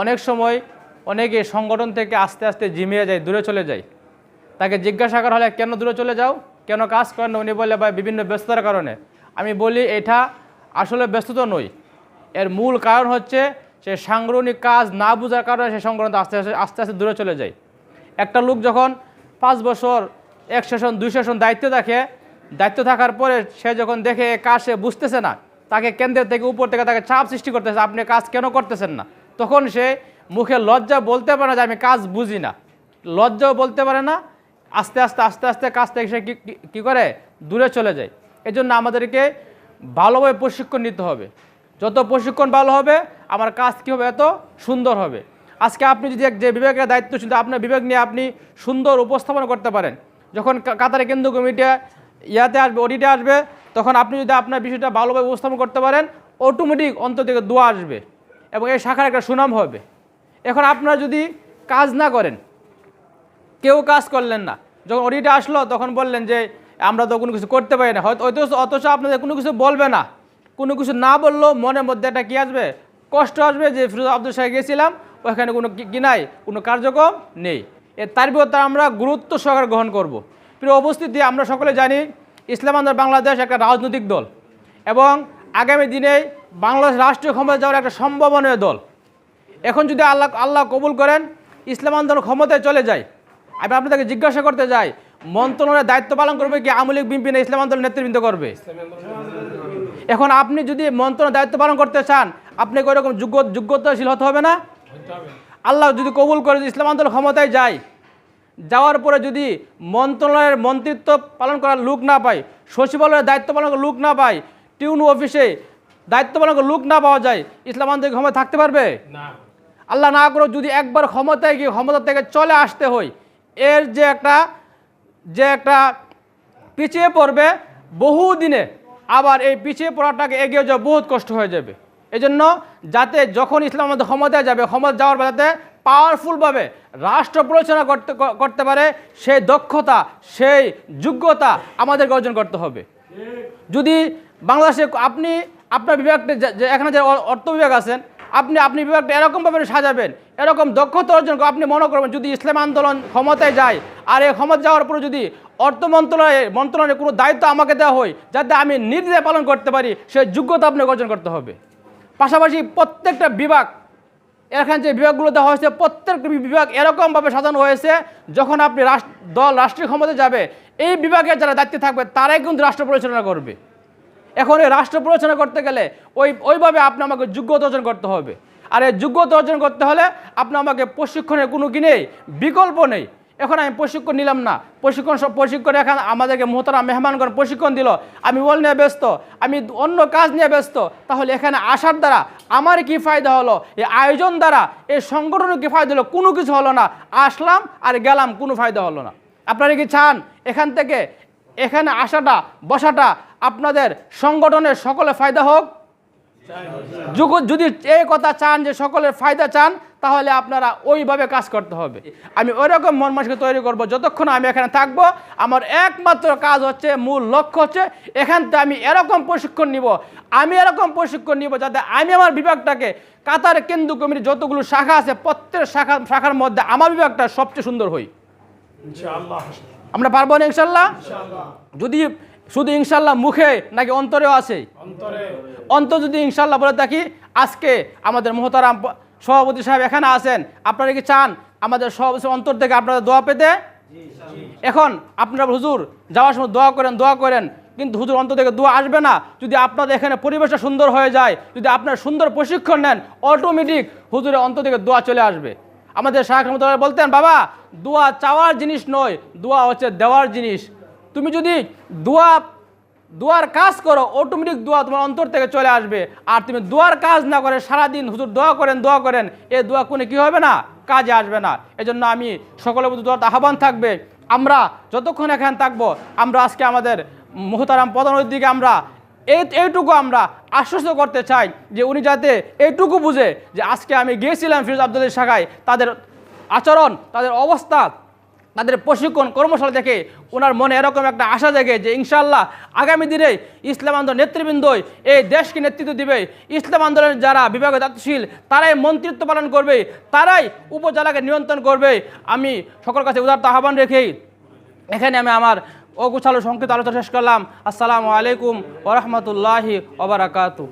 অনেক সময় অনেকে সংগঠন থেকে আস্তে আস্তে জিমিয়ে যায়, দূরে চলে যায়। তাকে জিজ্ঞাসা করা হলে, কেন দূরে চলে যাও? কেন কাজ করেন না? উনি বলে, ভাই, বিভিন্ন ব্যস্ততার কারণে। আমি বলি, এটা আসলে ব্যস্ততা নই এর মূল কারণ হচ্ছে সে সাংগঠনিক কাজ না বোঝার কারণে সে সংগঠন আস্তে আস্তে আস্তে আস্তে দূরে চলে যায়। একটা লোক যখন পাঁচ বছর, এক সেশন, দুই সেশন দায়িত্ব দেখে দায়িত্ব থাকার পরে সে যখন দেখে কাজ সে বুঝতেছে না, তাকে কেন্দ্রের থেকে উপর থেকে তাকে চাপ সৃষ্টি করতেছে, আপনি কাজ কেন করতেছেন না? তখন সে মুখে লজ্জা বলতে পারে না যে আমি কাজ বুঝি না। লজ্জাও বলতে পারে না, আস্তে আস্তে আস্তে আস্তে কাজ থেকে সে কি- করে? দূরে চলে যায়। এজন্য আমাদেরকে ভালোভাবে প্রশিক্ষণ নিতে হবে। যত প্রশিক্ষণ ভালো হবে, আমার কাজ কী হবে এত সুন্দর হবে। আজকে আপনি যদি যে বিভাগের দায়িত্ব ছিল, আপনার বিভাগ নিয়ে আপনি সুন্দর উপস্থাপন করতে পারেন। যখন কাতারে কেন্দ্র কমিটি ইয়াতে আসবে, অডিটে আসবে, তখন আপনি যদি আপনার বিষয়টা ভালোভাবে উপস্থাপন করতে পারেন অটোমেটিক অন্তর থেকে দোয়া আসবে। এবং এই শাখার একটা সুনাম হবে। এখন আপনারা যদি কাজ না করেন, কেউ কাজ করলেন না, যখন অডিটে আসলো তখন বললেন যে, আমরা তো কোনো কিছু করতে পারি না। হয়তো অথচ অথচ আপনাদের কোনো কিছু বলবে না। কোনো কিছু না বললেও মনের মধ্যে একটা কী আসবে? কষ্ট আসবে যে, ফিরোজ আব্দুল সাহেব গেছিলাম, ওখানে কোনো কি কি নাই, কোনো কার্যক্রম নেই। এর তার আমরা গুরুত্ব সহকারে গ্রহণ করব। প্রিয় উপস্থিতি, আমরা সকলে জানি, ইসলাম আন্দোলন বাংলাদেশ একটা রাজনৈতিক দল এবং আগামী দিনে বাংলাদেশ রাষ্ট্রীয় ক্ষমতা যাওয়ার একটা সম্ভাবনীয় দল। এখন যদি আল্লাহ আল্লাহ কবুল করেন, ইসলাম আন্দোলন ক্ষমতায় চলে যায়, আমি আপনাদেরকে জিজ্ঞাসা করতে যাই মন্ত্রণালয়ের দায়িত্ব পালন করবে কি আওয়ামী লীগ, বিএনপি না ইসলাম আন্দোলন নেতৃবৃন্দ করবে? এখন আপনি যদি মন্ত্রণালয়ের দায়িত্ব পালন করতে চান আপনি ওইরকম যোগ্য, যোগ্যতাশীল হতে হবে না? আল্লাহ যদি কবুল করে ইসলাম আন্দোলন ক্ষমতায় যায়, যাওয়ার পরে যদি মন্ত্রণালয়ের মন্ত্রিত্ব পালন করার লোক না পায়, সচিবালয়ের দায়িত্ব পালন করার লোক না পায়, টিউন অফিসে দায়িত্ব পালন লোক না পাওয়া যায় ইসলাম আন্দোলন ক্ষমতা থাকতে পারবে? না। আল্লাহ না করে যদি একবার ক্ষমতায় গিয়ে ক্ষমতা থেকে চলে আসতে হয় এর যে একটা যে একটা পিছিয়ে পড়বে বহু দিনে আবার এই পিছিয়ে পড়াটাকে এগিয়ে যাওয়া বহুত কষ্ট হয়ে যাবে। এজন্য যাতে যখন ইসলাম আমাদের ক্ষমতায় যাবে ক্ষমতা যাওয়ার যাতে পাওয়ারফুলভাবে রাষ্ট্র পরিচালনা করতে করতে পারে সেই দক্ষতা সেই যোগ্যতা আমাদেরকে অর্জন করতে হবে। যদি বাংলাদেশে আপনি আপনার বিভাগটা এখানে যে অর্থ বিভাগ আছেন, আপনি আপনি বিভাগটা এরকমভাবে সাজাবেন, এরকম দক্ষতা অর্জন আপনি মনে করবেন যদি ইসলাম আন্দোলন ক্ষমতায় যায়, আর এই ক্ষমতা যাওয়ার পরে যদি অর্থ মন্ত্রণালয়ে মন্ত্রণালয়ের কোনো দায়িত্ব আমাকে দেওয়া হয়, যাতে আমি নির্দেশ পালন করতে পারি, সে যোগ্যতা আপনাকে অর্জন করতে হবে। পাশাপাশি প্রত্যেকটা বিভাগ, এখানে যে বিভাগগুলো দেওয়া হয়েছে প্রত্যেকটা বিভাগ এরকমভাবে সাজানো হয়েছে, যখন আপনি রাষ্ট্র দল রাষ্ট্রীয় ক্ষমতায় যাবে, এই বিভাগের যারা দায়িত্বে থাকবে, তারাই কিন্তু রাষ্ট্র পরিচালনা করবে। এখন এই রাষ্ট্র পরিচালনা করতে গেলে ওই, ওইভাবে আপনি আমাকে যোগ্যতা অর্জন করতে হবে। আর এই যোগ্যতা অর্জন করতে হলে আপনি আমাকে প্রশিক্ষণের কোনো কি নেই, বিকল্প নেই। এখন আমি প্রশিক্ষণ নিলাম না। প্রশিক্ষণ সব প্রশিক্ষণ এখন আমাদেরকে মোহতারা মেহমানগণ প্রশিক্ষণ দিল। আমি বল নিয়ে ব্যস্ত, আমি অন্য কাজ নিয়ে ব্যস্ত। তাহলে এখানে আসার দ্বারা আমার কি ফায়দা হলো? এই আয়োজন দ্বারা, এই সংগঠনের কি ফায়দা হলো? কোনো কিছু হলো না। আসলাম আর গেলাম, কোনো ফায়দা হলো না। আপনারা কি চান? এখান থেকে এখানে আসাটা, বসাটা আপনাদের সংগঠনের সকলে ফায়দা হোক। যদি এই কথা চান যে সকলের ফায়দা চান, তাহলে আপনারা ওইভাবে কাজ করতে হবে। আমি ওইরকম মন মানসিকে তৈরি করব যতক্ষণ আমি এখানে থাকব। আমার একমাত্র কাজ হচ্ছে, মূল লক্ষ্য হচ্ছে এখান থেকে আমি এরকম প্রশিক্ষণ নিব, আমি এরকম প্রশিক্ষণ নিব যাতে আমি আমার বিভাগটাকে কাতার কেন্দ্র কমিটির যতগুলো শাখা আছে প্রত্যেক শাখা শাখার মধ্যে আমার বিভাগটা সবচেয়ে সুন্দর হই। আমরা পারব না ইনশাল্লাহ? যদি শুধু ইনশাল্লাহ মুখে নাকি অন্তরেও আছে অন্তরে। অন্তর যদি ইনশাল্লাহ বলে থাকি আজকে আমাদের মোহতারাম সভাপতি সাহেব এখানে আছেন আপনারা কি চান আমাদের সভাপতি অন্তর থেকে আপনারা দোয়া পেতে? এখন আপনারা হুজুর যাওয়ার সময় দোয়া করেন দোয়া করেন কিন্তু হুজুর অন্তর থেকে দোয়া আসবে না। যদি আপনাদের এখানে পরিবেশটা সুন্দর হয়ে যায় যদি আপনারা সুন্দর প্রশিক্ষণ নেন অটোমেটিক হুজুরের অন্তর থেকে দোয়া চলে আসবে। আমাদের শাহ রহমতুল্লাহ বলতেন, বাবা, দোয়া চাওয়ার জিনিস নয়, দোয়া হচ্ছে দেওয়ার জিনিস। তুমি যদি দোয়া, দোয়ার কাজ করো অটোমেটিক দোয়া তোমার অন্তর থেকে চলে আসবে। আর তুমি দোয়ার কাজ না করে সারাদিন হুজুর দোয়া করেন দোয়া করেন, এ দোয়া কোনো কি হবে না? কাজে আসবে না। এজন্য আমি সকলের প্রতি দোয়ার আহ্বান থাকবে। আমরা যতক্ষণ এখানে থাকব, আমরা আজকে আমাদের মোহতারাম প্রধান অতিথিকে আমরা এইটুকু আমরা আশ্বস্ত করতে চাই যে উনি যাতে এইটুকু বুঝে যে আজকে আমি গিয়েছিলাম ফিরোজ আব্দুলের শাখায়, তাদের আচরণ, তাদের অবস্থা, তাদের প্রশিক্ষণ কর্মশালা দেখে ওনার মনে এরকম একটা আশা জাগে যে ইনশাল্লাহ আগামী দিনে ইসলাম আন্দোলন নেতৃবৃন্দই এই দেশকে নেতৃত্ব দিবে। ইসলাম আন্দোলনের যারা বিভাগীয় দায়িত্বশীল, তারাই মন্ত্রিত্ব পালন করবে, তারাই উপজেলাকে নিয়ন্ত্রণ করবে। আমি সকল কাছে উদারত আহ্বান রেখেই এখানে আমি আমার অগুছালো সংক্ষিপ্ত আলোচনা শেষ করলাম। আসসালামু আলাইকুম ওরহমতুল্লাহি ওবরাকাতু